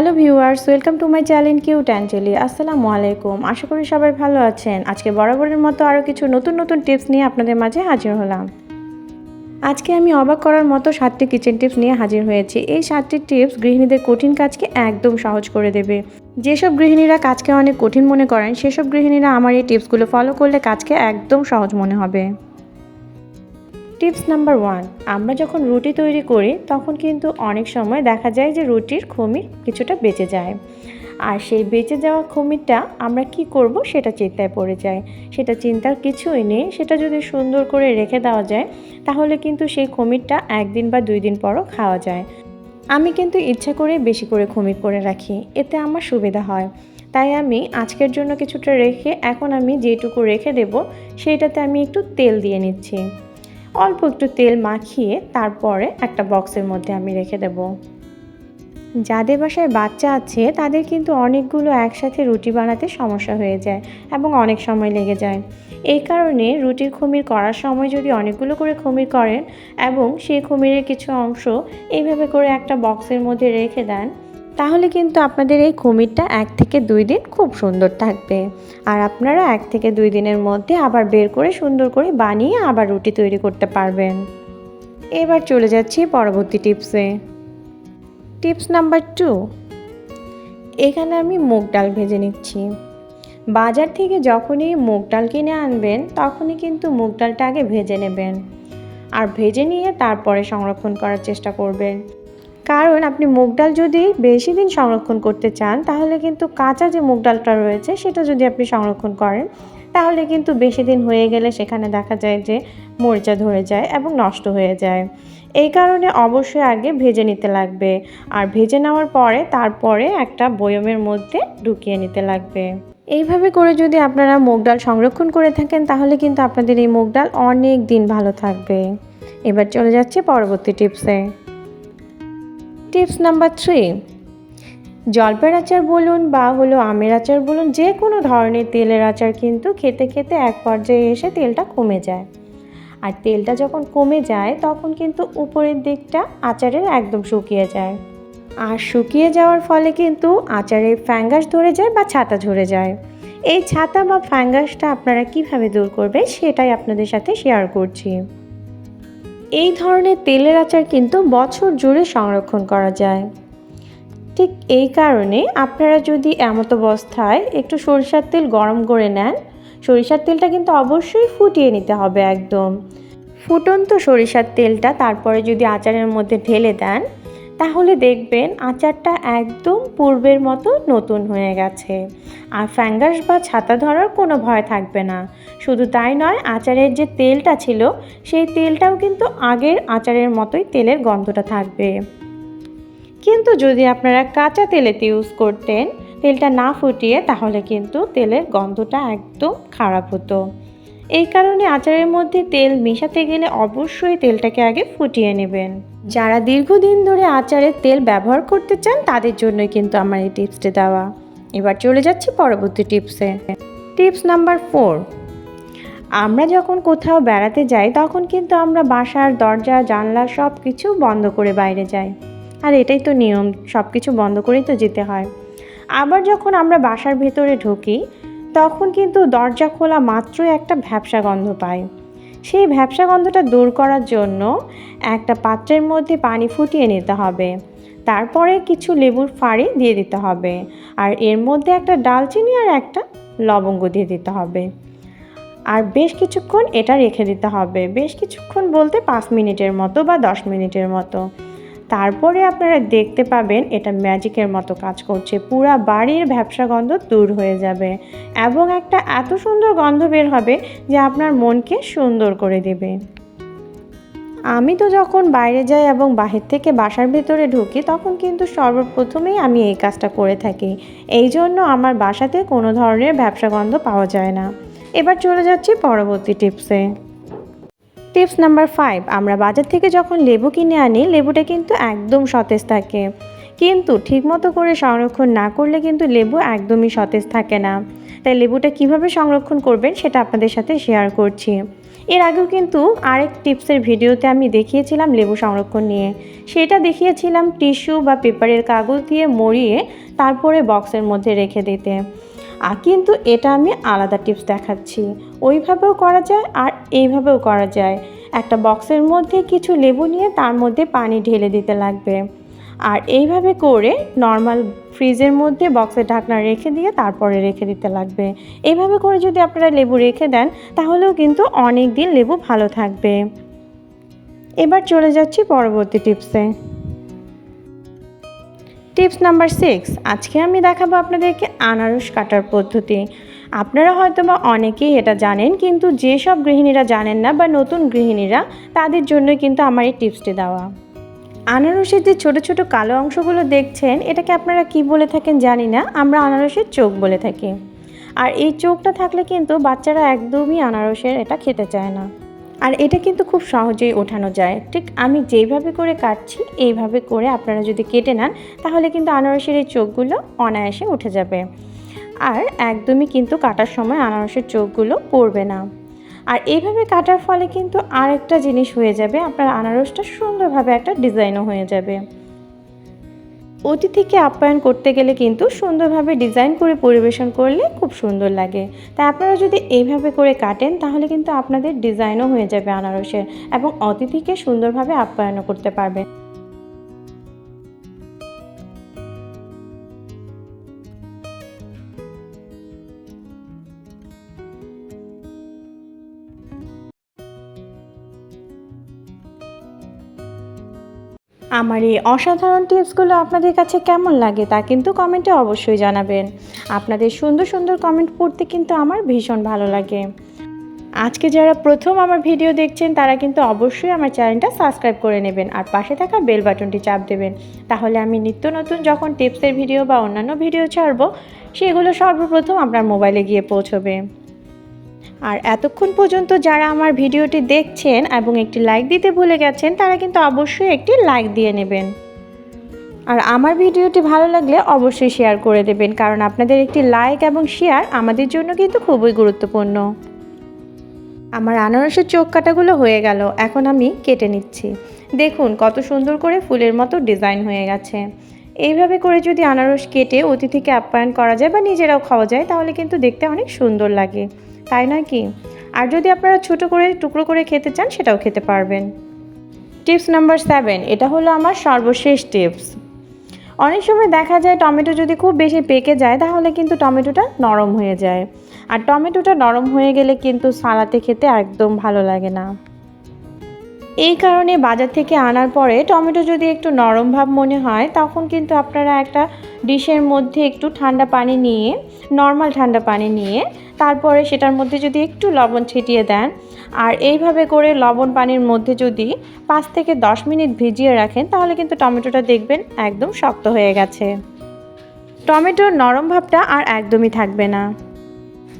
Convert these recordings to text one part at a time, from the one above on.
Hello viewers, welcome to my channel Q অ্যাঞ্জেলি আসসালামু আলাইকুম। আশা করি সবাই ভালো আছেন। আজকে বরাবরের মতো আরও কিছু নতুন নতুন টিপস নিয়ে আপনাদের মাঝে হাজির হলাম। আজকে আমি অবাক করার মতো সাতটি কিচেন টিপস নিয়ে হাজির হয়েছি। এই সাতটি টিপস গৃহিণীদের কঠিন কাজকে একদম সহজ করে দেবে। যেসব গৃহিণীরা কাজকে অনেক কঠিন মনে করেন, সেসব গৃহিণীরা আমার এই টিপসগুলো ফলো করলে কাজকে একদম সহজ মনে হবে। টিপস নাম্বার ওয়ান, আমরা যখন রুটি তৈরি করি, তখন কিন্তু অনেক সময় দেখা যায় যে রুটির খমির কিছুটা বেঁচে যায়। আর সেই বেঁচে যাওয়া খমিরটা আমরা কি করব সেটা চিন্তায় পড়ে যায়। সেটা চিন্তার কিছুই নেই। সেটা যদি সুন্দর করে রেখে দেওয়া যায়, তাহলে কিন্তু সেই খমিরটা একদিন বা দুই দিন পরও খাওয়া যায়। আমি কিন্তু ইচ্ছা করে বেশি করে খমির করে রাখি। এতে আমার সুবিধা হয়। তাই আমি আজকের জন্য কিছুটা রেখে, এখন আমি যেটুকু রেখে দেব, সেইটাতে আমি একটু তেল দিয়ে নিচ্ছি। অল্প একটু তেল মাখিয়ে তারপরে একটা বক্সের মধ্যে আমি রেখে দেব। যাদের বাসায় বাচ্চা আছে, তাদের কিন্তু অনেকগুলো একসাথে রুটি বানাতে সমস্যা হয়ে যায় এবং অনেক সময় লেগে যায়। এই কারণে রুটির খমির করার সময় যদি অনেকগুলো করে খমির করেন এবং সেই খমিরের কিছু অংশ এইভাবে করে একটা বক্সের মধ্যে রেখে দেন তাহলে কিন্তু আপনাদের এই কুমিরটা এক থেকে দুই দিন খুব সুন্দর থাকবে। আর আপনারা এক থেকে দুই দিনের মধ্যে আবার বের করে সুন্দর করে বানিয়ে আবার রুটি তৈরি করতে পারবেন। এবার চলে যাচ্ছি পরবর্তী টিপসে। টিপস নাম্বার টু, এখানে আমি মুগ ডাল ভেজে নিচ্ছি। বাজার থেকে যখনই মুগ ডাল কিনে আনবেন, তখনই কিন্তু মুগ ডালটা আগে ভেজে নেবেন। আর ভেজে নিয়ে তারপরে সংরক্ষণ করার চেষ্টা করবেন। কারণ আপনি মুগ ডাল যদি বেশি দিন সংরক্ষণ করতে চান, তাহলে কিন্তু কাঁচা যে মুগ ডালটা রয়েছে, সেটা যদি আপনি সংরক্ষণ করেন, তাহলে কিন্তু বেশি দিন হয়ে গেলে সেখানে দেখা যায় যে মরিচা ধরে যায় এবং নষ্ট হয়ে যায়। এই কারণে অবশ্যই আগে ভেজে নিতে লাগবে আর ভেজে নেওয়ার পরে তারপরে একটা বয়মের মধ্যে ঢুকিয়ে নিতে লাগবে। এইভাবে করে যদি আপনারা মুগ ডাল সংরক্ষণ করে থাকেন, তাহলে কিন্তু আপনাদের এই মুগ ডাল অনেক দিন ভালো থাকবে। এবার চলে যাচ্ছে পরবর্তী টিপসে। Tips number three. জলপাইয়ের আচার বলুন বা হলো আমের আচার বলুন, যে কোনো ধরনের তেলের আচার কিন্তু খেতে খেতে এক পর্যায়ে এসে তেলটা কমে যায়। আর তেলটা যখন কমে যায়, তখন কিন্তু উপরের দিকটা আচারের একদম শুকিয়ে যায়। আর শুকিয়ে যাওয়ার ফলে কিন্তু আচারের ফ্যাঙ্গাস ধরে যায় বা ছাতা ঝরে যায়। এই ছাতা বা ফ্যাঙ্গাসটা আপনারা কীভাবে দূর করবে সেটাই আপনাদের সাথে শেয়ার করছি। এই ধরনের তেলের আচার কিন্তু বছর জুড়ে সংরক্ষণ করা যায়। ঠিক এই কারণে আপনারা যদি এমত অবস্থায় একটু সরিষার তেল গরম করে নেন, সরিষার তেলটা কিন্তু অবশ্যই ফুটিয়ে নিতে হবে একদম। ফুটন্ত সরিষার তেলটা তারপরে যদি আচারের মধ্যে ঢেলে দেন তাহলে দেখবেন আচারটা একদম পূর্বের মতো নতুন হয়ে গেছে। আর ফ্যাঙ্গাস বা ছাতা ধরার কোনো ভয় থাকবে না। শুধু তাই নয়, আচারের যে তেলটা ছিল, সেই তেলটাও কিন্তু আগের আচারের মতোই তেলের গন্ধটা থাকবে। কিন্তু যদি আপনারা কাঁচা তেলেতে ইউজ করতেন, তেলটা না ফুটিয়ে, তাহলে কিন্তু তেলের গন্ধটা একদম খারাপ হতো। এই কারণে আচারের মধ্যে তেল মেশাতে গেলে অবশ্যই তেলটাকে আগে ফুটিয়ে নেবেন। যারা দীর্ঘদিন ধরে আচারের তেল ব্যবহার করতে চান, তাদের জন্যই কিন্তু আমার এই টিপসটি দেওয়া। এবার চলে যাচ্ছি পরবর্তী টিপসে। টিপস নাম্বার ফোর, আমরা যখন কোথাও বেড়াতে যাই, তখন কিন্তু আমরা বাসার দরজা, জানলা সব কিছু বন্ধ করে বাইরে যাই। আর এটাই তো নিয়ম সব কিছু বন্ধ করেই তো যেতে হয়। আবার যখন আমরা বাসার ভেতরে ঢুকি তখন কিন্তু দরজা খোলা মাত্রই একটা ভ্যাবসা গন্ধ পাই। সেই ভ্যাবসা গন্ধটা দূর করার জন্য একটা পাত্রের মধ্যে পানি ফুটিয়ে নিতে হবে। তারপরে কিছু লেবুর ফাড়ি দিয়ে দিতে হবে। আর এর মধ্যে একটা ডালচিনি আর একটা লবঙ্গ দিয়ে দিতে হবে। আর বেশ কিছুক্ষণ এটা রেখে দিতে হবে। বেশ কিছুক্ষণ বলতে পাঁচ মিনিটের মতো বা দশ মিনিটের মতো। তারপরে আপনারা দেখতে পাবেন এটা ম্যাজিকের মতো কাজ করছে। পুরা বাড়ির ব্যবসা গন্ধ দূর হয়ে যাবে এবং একটা এত সুন্দর গন্ধ বের হবে যে আপনার মনকে সুন্দর করে দেবে। আমি তো যখন বাইরে যাই এবং বাহির থেকে বাসার ভেতরে ঢুকি, তখন কিন্তু সর্বপ্রথমেই আমি এই কাজটা করে থাকি। এই জন্য আমার বাসাতে কোনো ধরনের ব্যবসা গন্ধ পাওয়া যায় না। এবার চলে যাচ্ছি পরবর্তী টিপসে। টিপস নাম্বার ফাইভ আমরা বাজার থেকে যখন লেবু কিনে আনি, লেবুটা কিন্তু একদম সতেজ থাকে। কিন্তু ঠিকমতো করে সংরক্ষণ না করলে কিন্তু লেবু একদমই সতেজ থাকে না। তাই লেবুটা কীভাবে সংরক্ষণ করবেন সেটা আপনাদের সাথে শেয়ার করছি। এর আগেও কিন্তু আরেক টিপসের ভিডিওতে আমি দেখিয়েছিলাম লেবু সংরক্ষণ নিয়ে। সেটা দেখিয়েছিলাম টিস্যু বা পেপারের কাগজ দিয়ে মরিয়ে, তারপরে বক্সের মধ্যে রেখে দিতে। আর কিন্তু এটা আমি আলাদা টিপস দেখাচ্ছি। ওইভাবেও করা যায় আর এইভাবেও করা যায়। একটা বক্সের মধ্যে কিছু লেবু নিয়ে তার মধ্যে পানি ঢেলে দিতে লাগবে। আর এইভাবে করে নর্মাল ফ্রিজের মধ্যে বক্সের ঢাকনা রেখে দিয়ে তারপরে রেখে দিতে লাগবে। এইভাবে করে যদি আপনারা লেবু রেখে দেন, তাহলেও কিন্তু অনেক দিন লেবু ভালো থাকবে। এবার চলে যাচ্ছি পরবর্তী টিপসে। টিপস নাম্বার সিক্স, আজকে আমি দেখাবো আপনাদেরকে আনারস কাটার পদ্ধতি। আপনারা হয়তো বা অনেকেই এটা জানেন, কিন্তু যেসব গৃহিণীরা জানেন না বা নতুন গৃহিণীরা, তাদের জন্যই কিন্তু আমার এই টিপসটি দেওয়া। আনারসের যে ছোট ছোট কালো অংশগুলো দেখছেন, এটাকে আপনারা কি বলে থাকেন জানি না, আমরা আনারসের চোখ বলে থাকি। আর এই চোখটা থাকলে কিন্তু বাচ্চারা একদমই আনারসের এটা খেতে চায় না। আর এটা কিন্তু খুব সহজেই ওঠানো যায়। ঠিক আমি যেভাবে করে কাটছি, এইভাবে করে আপনারা যদি কেটে নেন, তাহলে কিন্তু আনারসের এই চোখগুলো অনায়াসে উঠে যাবে। আর একদমই কিন্তু কাটার সময় আনারসের চোখগুলো পড়বে না। আর এইভাবে কাটার ফলে কিন্তু আরেকটা জিনিস হয়ে যাবে, আপনার আনারসটা সুন্দরভাবে একটা ডিজাইনও হয়ে যাবে। অতিথিকে আপ্যায়ন করতে গেলে কিন্তু সুন্দরভাবে ডিজাইন করে পরিবেশন করলে খুব সুন্দর লাগে। তাই আপনারা যদি এইভাবে করে কাটেন, তাহলে কিন্তু আপনাদের ডিজাইনও হয়ে যাবে আনারসের এবং অতিথিকে সুন্দরভাবে আপ্যায়নও করতে পারবেন। আমার এই অসাধারণ টিপসগুলো আপনাদের কাছে কেমন লাগে তা কিন্তু কমেন্টে অবশ্যই জানাবেন। আপনাদের সুন্দর সুন্দর কমেন্ট পড়তে কিন্তু আমার ভীষণ ভালো লাগে। আজকে যারা প্রথম আমার ভিডিও দেখছেন, তারা কিন্তু অবশ্যই আমার চ্যানেলটা সাবস্ক্রাইব করে নেবেন আর পাশে থাকা বেল বাটনটি চাপ দেবেন। তাহলে আমি নিত্য নতুন যখন টিপসের ভিডিও বা অন্যান্য ভিডিও ছাড়বো, সেগুলো সর্বপ্রথম আপনার মোবাইলে গিয়ে পৌঁছবে। আর এতক্ষণ পর্যন্ত যারা আমার ভিডিওটি দেখছেন এবং একটি লাইক দিতে ভুলে গেছেন, তারা কিন্তু অবশ্যই একটি লাইক দিয়ে নেবেন। আর আমার ভিডিওটি ভালো লাগলে অবশ্যই শেয়ার করে দেবেন, কারণ আপনাদের একটি লাইক এবং শেয়ার আমাদের জন্য কিন্তু খুবই গুরুত্বপূর্ণ। আমার আনারসের চোখ কাটাগুলো হয়ে গেল, এখন আমি কেটে নিচ্ছি। দেখুন, কত সুন্দর করে ফুলের মতো ডিজাইন হয়ে গেছে। এইভাবে করে যদি আনারস কেটে অতিথিকে আপ্যায়ন করা যায় বা নিজেরাও খাওয়া যায়, তাহলে কিন্তু দেখতে অনেক সুন্দর লাগে। তাই নয় কি? আর যদি আপনারা ছোটো করে, টুকরো করে খেতে চান, সেটাও খেতে পারবেন। টিপস নাম্বার সেভেন, এটা হলো আমার সর্বশেষ টিপস। অনেক সময় দেখা যায় টমেটো যদি খুব বেশি পেকে যায়, তাহলে কিন্তু টমেটোটা নরম হয়ে যায়। আর টমেটোটা নরম হয়ে গেলে কিন্তু সালাতে খেতে একদম ভালো লাগে না। এই কারণে বাজার থেকে আনার পরে টমেটো যদি একটু নরম ভাব মনে হয়, তখন কিন্তু আপনারা একটা ডিশের মধ্যে একটু ঠান্ডা পানি নিয়ে নর্মাল ঠান্ডা পানি নিয়ে, তারপরে সেটার মধ্যে যদি একটু লবণ ছিটিয়ে দেন। আর এইভাবে করে লবণ পানির মধ্যে যদি পাঁচ থেকে দশ মিনিট ভিজিয়ে রাখেন, তাহলে কিন্তু টমেটোটা দেখবেন একদম শক্ত হয়ে গেছে। টমেটোর নরম ভাবটা আর একদমই থাকবে না।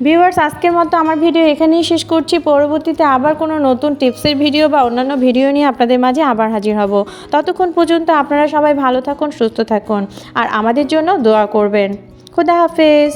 ভিউয়ার্স, আজকের মতো আমার ভিডিও এখানেই শেষ করছি। পরবর্তীতে আবার কোনো নতুন টিপসের ভিডিও বা অন্যান্য ভিডিও নিয়ে আপনাদের মাঝে আবার হাজির হব। ততক্ষণ পর্যন্ত আপনারা সবাই ভালো থাকুন, সুস্থ থাকুন, আর আমাদের জন্য দোয়া করবেন। খুদা হাফেজ।